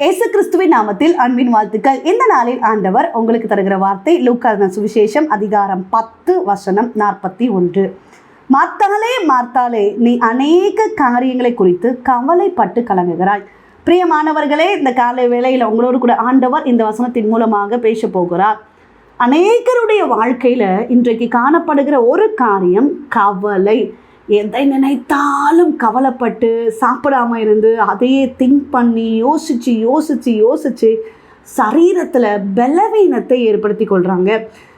இயேசு கிறிஸ்துவின் நாமத்தில் அன்பின் வாழ்த்துக்கள். இந்த நாளில் ஆண்டவர் உங்களுக்கு தருகிற வார்த்தை லூக்கான சுவிசேஷம் அதிகாரம் பத்து வசனம் நாற்பத்தி ஒன்று. மாத்தாலே மார்த்தாலே நீ அநேக காரியங்களை குறித்து கவலைப்பட்டு கலங்குகிறாய். பிரியமானவர்களே இந்த காலை வேளையில் உங்களோடு கூட ஆண்டவர் இந்த வசனத்தின் மூலமாக பேச போகிறார். அநேகருடைய வாழ்க்கையில் இன்றைக்கு காணப்படுகிற ஒரு காரியம் கவலை. எதை நினைத்தாலும் கவலைப்பட்டு சாப்பிடாம இருந்து அதையே திங்க் பண்ணி யோசித்து யோசித்து யோசித்து சரீரத்தில் பலவீனத்தை ஏற்படுத்தி கொள்கிறாங்க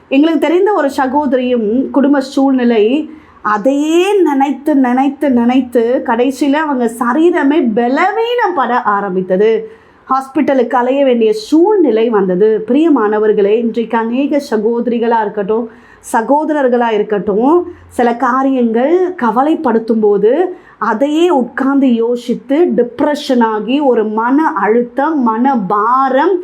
எங்களுக்கு தெரிந்த ஒரு சகோதரியும் குடும்ப சூழ்நிலை அதையே நினைத்து நினைத்து நினைத்து கடைசியில் அவங்க சரீரமே பலவீனப்பட ஆரம்பித்தது. ஹாஸ்பிட்டலுக்கு அலைய வேண்டிய சூழ்நிலை வந்தது. பிரியமானவர்களே இன்றைக்கு அநேக சகோதரிகளாக இருக்கட்டும் சகோதரர்களாக இருக்கட்டும் சில காரியங்கள் கவலைப்படுத்தும் போது அதையே உட்கார்ந்து யோசித்து டிப்ரெஷன் ஆகி ஒரு மன அழுத்தம் மன பாரம்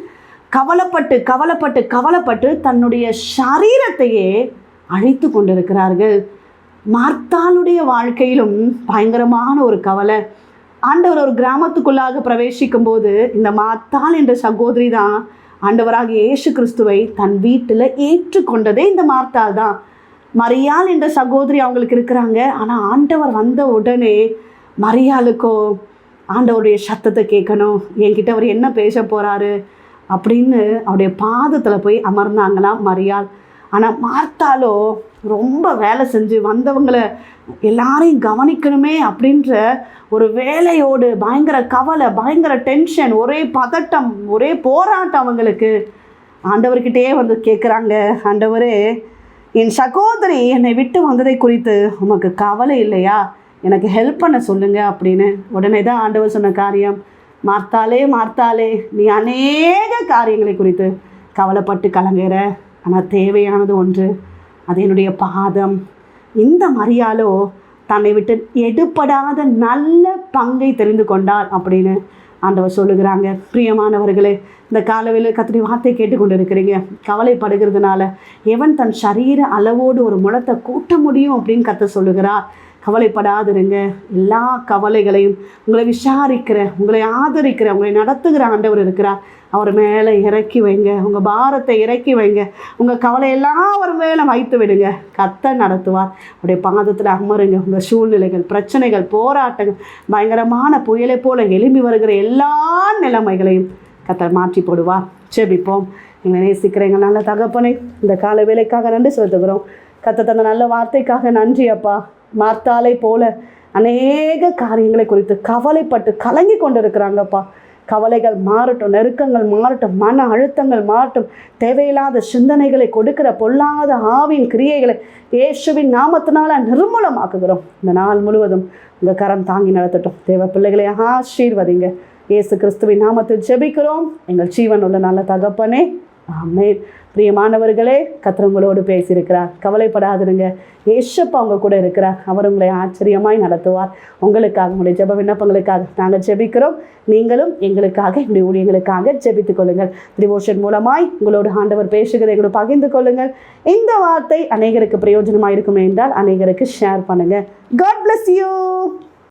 கவலைப்பட்டு கவலைப்பட்டு கவலைப்பட்டு தன்னுடைய சரீரத்தையே அழித்து கொண்டிருக்கிறார்கள். மார்த்தாளுடைய வாழ்க்கையிலும் பயங்கரமான ஒரு கவலை. ஆண்டவர் ஒரு கிராமத்துக்குள்ளாக பிரவேசிக்கும் போது இந்த மாத்தாள் என்ற சகோதரி தான் ஆண்டவராக இயேசு கிறிஸ்துவை தன் வீட்டில் ஏற்றுக்கொண்டதே இந்த மார்த்தாள் தான். மரியாள் என்ற சகோதரி அவங்களுக்கு இருக்கிறாங்க. ஆனால் ஆண்டவர் வந்த உடனே மரியாளுக்கோ ஆண்டவருடைய சத்தத்தை கேட்கணும் என்கிட்ட அவர் என்ன பேச போகிறாரு அப்படின்னு அவருடைய பாதத்தில் போய் அமர்ந்தாங்களாம் மரியாள். ஆனால் மார்த்தாலோ ரொம்ப வேலை செஞ்சு வந்தவங்களை எல்லாரையும் கவனிக்கணுமே அப்படின்ற ஒரு வேலையோடு பயங்கர கவலை பயங்கர டென்ஷன் ஒரே பதட்டம் ஒரே போராட்டம் அவங்களுக்கு. ஆண்டவர்கிட்டயே வந்து கேட்குறாங்க ஆண்டவரே என் சகோதரி என்னை விட்டு வந்ததை குறித்து உமக்கு கவலை இல்லையா? எனக்கு ஹெல்ப் பண்ண சொல்லுங்கள் அப்படின்னு. உடனே தான் ஆண்டவர் சொன்ன காரியம் மார்த்தாலே மார்த்தாலே நீ அநேக காரியங்களை குறித்து கவலைப்பட்டு கலங்குற. ஆனால் தேவையானது ஒன்று அது என்னுடைய பாதம். இந்த மரியாலோ தன்னை விட்டு எடுப்படாத நல்ல பங்கை தெரிந்து கொண்டார் அப்படின்னு ஆண்டவர் சொல்லுகிறாங்க. பிரியமானவர்களே இந்த காலவில் கத்திரி வார்த்தை கேட்டுக்கொண்டு இருக்கிறீங்க கவலைப்படுகிறதுனால எவன் தன் சரீர அளவோடு ஒரு முளத்தை கூட்ட முடியும் அப்படின்னு கத்த சொல்லுகிறார். கவலைப்படாதிருங்க. எல்லா கவலைகளையும் உங்களை விசாரிக்கிற உங்களை ஆதரிக்கிற உங்களை நடத்துகிற ஆண்டவர் இருக்கிறார். அவர் மேலே இறக்கி வைங்க. உங்கள் பாரத்தை இறக்கி வைங்க. உங்கள் கவலையெல்லாம் அவர் மேலே வைத்து விடுங்க. கத்த நடத்துவார். அப்படியே பாதத்தில் அமருங்க. உங்கள் சூழ்நிலைகள் பிரச்சனைகள் போராட்டங்கள் பயங்கரமான புயலை போல எழும்பி வருகிற எல்லா நிலைமைகளையும் கத்தர் மாற்றி போடுவார். செபிப்போம் எங்களை நேசிக்கிறேன் எங்கள் நல்ல தகப்பனை இந்த கால வேலைக்காக நன்றி செலுத்துகிறோம். கத்த தந்த நல்ல வார்த்தைக்காக நன்றி அப்பா. மாத்தாலை போல அநேக காரியங்களை குறித்து கவலைப்பட்டு கலங்கி கொண்டு இருக்கிறாங்கப்பா கவலைகள் மாறட்டும் நெருக்கங்கள் மாறட்டும் மன அழுத்தங்கள் மாறட்டும். தேவையில்லாத சிந்தனைகளை கொடுக்கிற பொல்லாத ஆவின் கிரியைகளை இயேசுவின் நாமத்தினால நிர்மூலமாக்குகிறோம். இந்த நாள் முழுவதும் உங்கள் கரம் தாங்கி நடத்தட்டும். தேவ பிள்ளைகளை ஆசீர்வதிங்க. இயேசு கிறிஸ்துவின் நாமத்தில் ஜெபிக்கிறோம். எங்கள் ஜீவன் உள்ள நல்ல தகப்பனே ஆமேன். பிரியமானவர்களே கத்திரங்களோடு பேசியிருக்கிறார். கவலைப்படாதிருங்க. ஏஷப்பா அவங்க கூட இருக்கிறார். அவர் உங்களை ஆச்சரியமாய் நடத்துவார். உங்களுக்காக உங்களுடைய ஜெப விண்ணப்பங்களுக்காக நாங்கள் ஜெபிக்கிறோம். நீங்களும் எங்களுக்காக எங்களுடைய ஊழியங்களுக்காக ஜெபித்துக் கொள்ளுங்கள். டிவோஷன் மூலமாய் உங்களோட ஆண்டவர் பேசுகிறதை எங்களோட பகிர்ந்து கொள்ளுங்கள். இந்த வார்த்தை அநேகருக்கு பிரயோஜனமாக இருக்குமே என்றால் அநேகருக்கு ஷேர் பண்ணுங்கள் காட் பிளஸ் யூ